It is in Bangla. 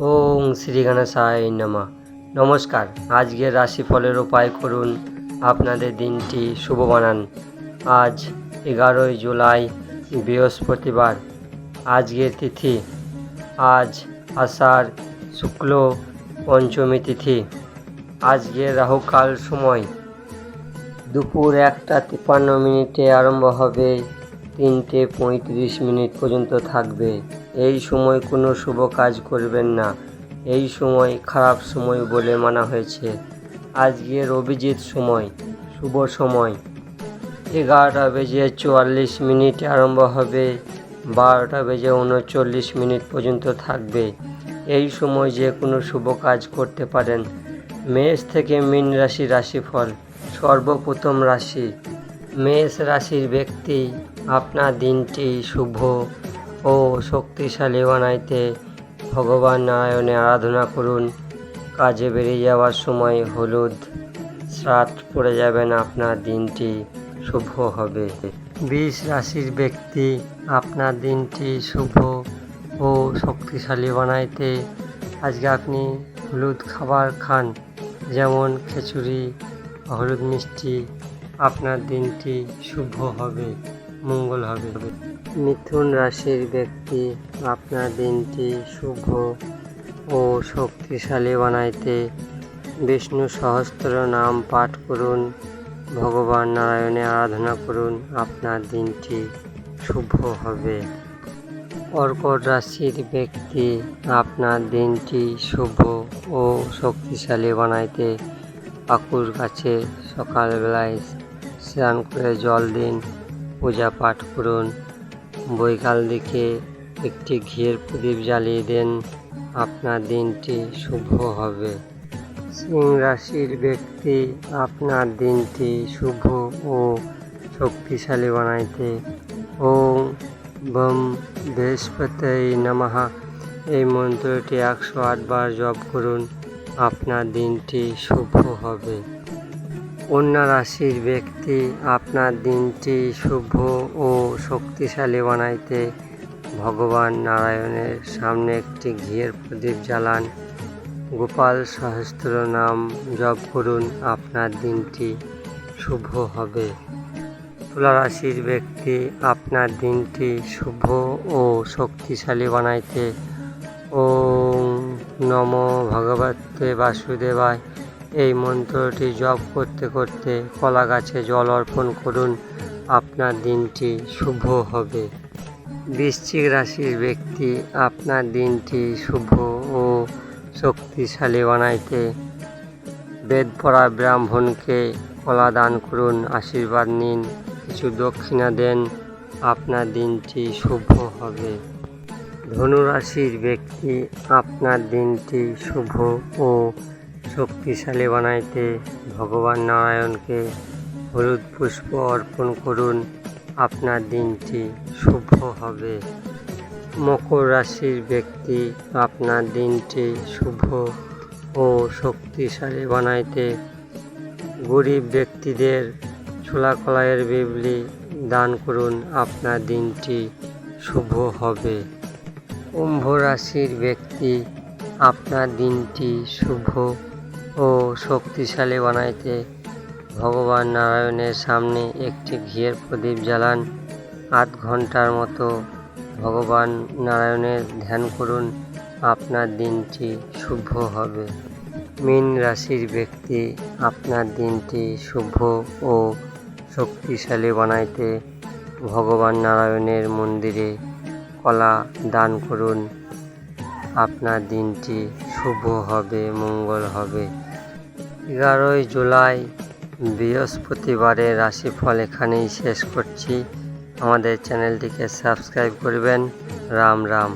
ওং শ্রী গণেশায় নমঃ। নমস্কার, আজকের রাশিফলের উপায় করুন। আপনাদের দিনটি শুভ বানান। আজ এগারোই জুলাই, বৃহস্পতিবার। আজকের তিথি, আজ আষাঢ় শুক্ল পঞ্চমী তিথি। আজকের রাহুকাল সময়। দুপুর একটা তিপ্পান্ন মিনিটে আরম্ভ হবে। তিনটে পঁয়ত্রিশ মিনিট পর্যন্ত থাকবে। এই সময় কোনো শুভ কাজ করবেন না। এই সময় খারাপ সময় বলে মানা হয়েছে। আজকের অভিজিৎ সময়, শুভ সময়। এগারোটা বেজে চুয়াল্লিশ মিনিটে আরম্ভ হবে। বারোটা বেজে উনচল্লিশ মিনিট পর্যন্ত থাকবে। এই সময় যে কোনো শুভ কাজ করতে পারেন। মেষ থেকে মীন রাশি রাশিফল, সর্বপ্রথম রাশি। মেষ রাশির ব্যক্তি আপনার দিনটি শুভ ও শক্তিশালী বানাইতে ভগবান নারায়ণে আরাধনা করুন। কাজে বেরিয়ে যাওয়ার সময় হলুদ শ্রাত পড়ে যাবেন আপনার দিনটি শুভ হবে। বিষ রাশির ব্যক্তি, আপনার দিনটি শুভ ও শক্তিশালী বানাইতে আজকে আপনি হলুদ খাবার খান, যেমন খিচুড়ি হলুদ মিষ্টি, আপনার দিনটি শুভ হবে। মঙ্গল হবে। মিথুন রাশির ব্যক্তি আপনার দিনটি শুভ ও শক্তিশালী বানাইতে। বিষ্ণু সহস্র নাম পাঠ করুন, ভগবান নারায়ণে আরাধনা করুন, আপনার দিনটি শুভ হবে। কর্কট রাশির ব্যক্তি আপনার দিনটি শুভ ও শক্তিশালী বানাইতে। পাকুর কাছে সকালবেলায় স্নান করে জল দিন পূজা পাঠ করুন। বৈকাল দিকে একটি ঘিয়ের প্রদীপ জ্বালিয়ে দেন। আপনার দিনটি শুভ হবে। সিং রাশির ব্যক্তি আপনার দিনটি শুভ ও শক্তিশালী বানাইতে। ওম বম বৃহস্পতি নমঃ। এই মন্ত্রটি একশো আটবার জপ করুন। আপনার দিনটি শুভ হবে। কন্যা রাশির ব্যক্তি আপনার দিনটি শুভ ও শক্তিশালী বানাইতে ভগবান নারায়ণের সামনে একটি ঘিয়ের প্রদীপ জ্বালান। গোপাল সহস্র নাম জপ করুন, আপনার দিনটি শুভ হবে। তুলা রাশির ব্যক্তি আপনার দিনটি শুভ ও শক্তিশালী বানাইতে। ও নম ভগবতে বাসুদেবায়। এই মন্ত্রটি জপ করতে করতে কলা গাছে জল অর্পণ করুন। আপনার দিনটি শুভ হবে। বৃশ্চিক রাশির ব্যক্তি, আপনার দিনটি শুভ ও শক্তিশালী বানাইতে বেদ পড়া ব্রাহ্মণকে কলা দান করুন, আশীর্বাদ নিন, কিছু দক্ষিণা দেন, আপনার দিনটি শুভ হবে। ধনুরাশির ব্যক্তি, আপনার দিনটি শুভ ও শক্তিশালী বানাইতে ভগবান নারায়ণকে হলুদ পুষ্প অর্পণ করুন। আপনার দিনটি শুভ হবে। মকর রাশির ব্যক্তি আপনার দিনটি শুভ ও শক্তিশালী বানাইতে। গরিব ব্যক্তিদের ছোলা কলাইয়ের বিবলি দান করুন। আপনার দিনটি শুভ হবে। কুম্ভ রাশির ব্যক্তি আপনার দিনটি শুভ ও শক্তিশালী বানাইতে ভগবান নারায়ণের সামনে একটি ঘিয়ের প্রদীপ জ্বালান। আধ ঘণ্টার মতো ভগবান নারায়ণের ধ্যান করুন, আপনার দিনটি শুভ হবে। মীন রাশির ব্যক্তি আপনার দিনটি শুভ ও শক্তিশালী বানাইতে ভগবান নারায়ণের মন্দিরে কলা দান করুন। আপনার দিনটি শুভ হবে, মঙ্গল হবে। এগারোই জুলাই বৃহস্পতিবারের রাশিফল এখানেই শেষ করছি। আমাদের চ্যানেলটিকে সাবস্ক্রাইব করবেন। রাম রাম।